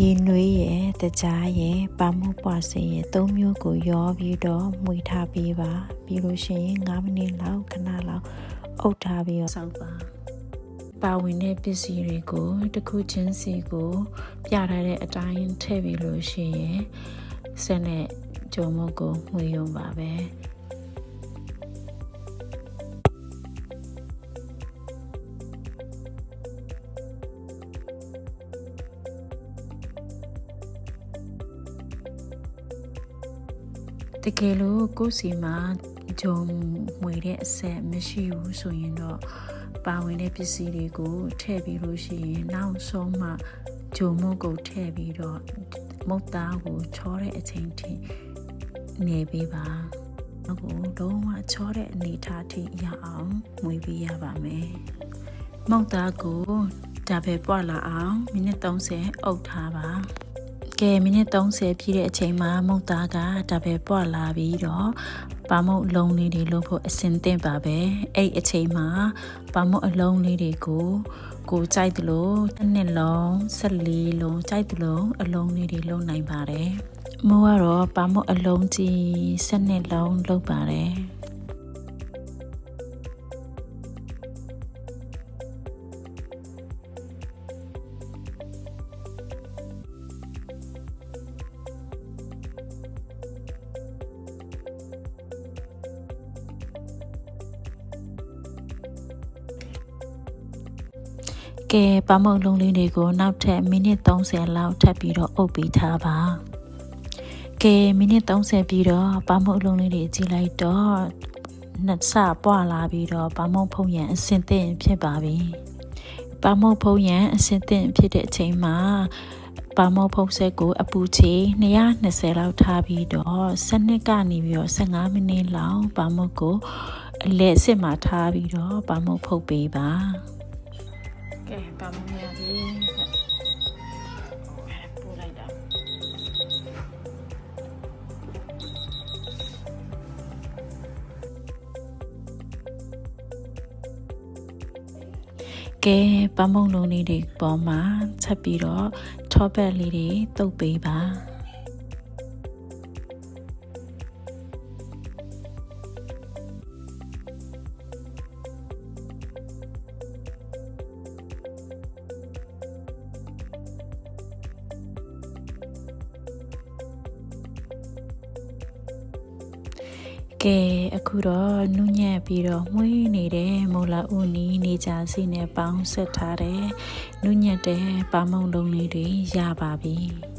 ရေနွေးရဲ့တကြားရဲ့ပါမုတ်ပွားစေရဲ့သုံးမျိုးကိုရောပြီးတော့မှွေထားပေးပါပြီးလို့ရှိရင်9မိနစ်လောက်ခဏလောက်အုပ်ထားပြီးတော့စောက်ပါပါဝင်တဲ့ပစ္စည်းတွေကိုတစ်ခုချင်းစီကိုပြထားတဲ့အတိုင်းထည့်ပြီးလို့ရှိရင်ဆက်နဲ့ဂျုံမုတ်ကိုမှွေရုံပါပဲ တကယ်လို့ကိုယ်စီမှာဂျုံမွေတဲ့အဆက်မရှိဘူးဆိုရင်တော့ပါဝင်တဲ့ပစ္စည်းတွေကိုထည့်ပြီးလို့ရှိရင်နောက်ဆုံးမှဂျုံမုတ်ကိုထည့်ပြီးတော့မုတ်သားကိုချောတဲ့အချိန်ထိနေပေးပါအခုလုံးဝချောတဲ့အနေထားထိရအောင်မွေပေးရပါမယ်မုတ်သားကိုဒါပဲပွားလာအောင်မိနစ်30အုပ်ထားပါ ကဲမိနစ်30ပြည့်တဲ့အချိန်မှာမုတ်သားကဒါပဲပွားလာပြီးတော့ပါမုတ်အလုံးလေးတွေလုံးဖို့အစင်သင့်ပါပဲအဲ့အချိန်မှာပါမုတ်အလုံးလေးတွေကိုကိုကြိုက်သလိုတစ်နှစ်လုံး14လုံးကြိုက်သလိုအလုံးလေးတွေလုံးနိုင်ပါတယ်မိုးကတော့ပါမုတ်အလုံးကြီး12လုံးလုံးပါတယ် ကဲပမုတ်လုံးလေးတွေကိုနောက်ထပ်မိနစ်30လောက်ထပ်ပြီးတော့အုပ်ပြီးထားပါကဲမိနစ်30ပြီးတော့ပမုတ်လုံးလေးတွေကြည့်လိုက်တော့နှစ်ဆပွားလာပြီးတော့ပမုတ်ဖုံရန်အစင်သင့်ဖြစ်ပါပြီပမုတ်ဖုံရန်အစင်သင့်ဖြစ်တဲ့အချိန်မှာပါမောဖုံးဆက်ကို အပူချေ220လောက်ထားပြီးတော့စနစ်ကနေပြီးတော့15မိနစ်လောက်ပါမောကိုအလဲအစ်မှာထားပြီးတော့ပါမောဖုတ်ပေးပါ ကဲပါမရပြီပို့လိုက်တာကဲပမုံလုံးလေးတွေပေါ်မှာချက်ပြီးတော့ထောပတ်လေးတွေတုပ်ပေးပါ ကဲအခုတော့နုညံ့ပြီးတော့မွေးနေတဲ့မိုလာဦးနီနေကြစီနဲ့ပေါင်းဆက်ထားတဲ့နုညံ့တဲ့ပါမုံလုံးလေးတွေရပါပြီ။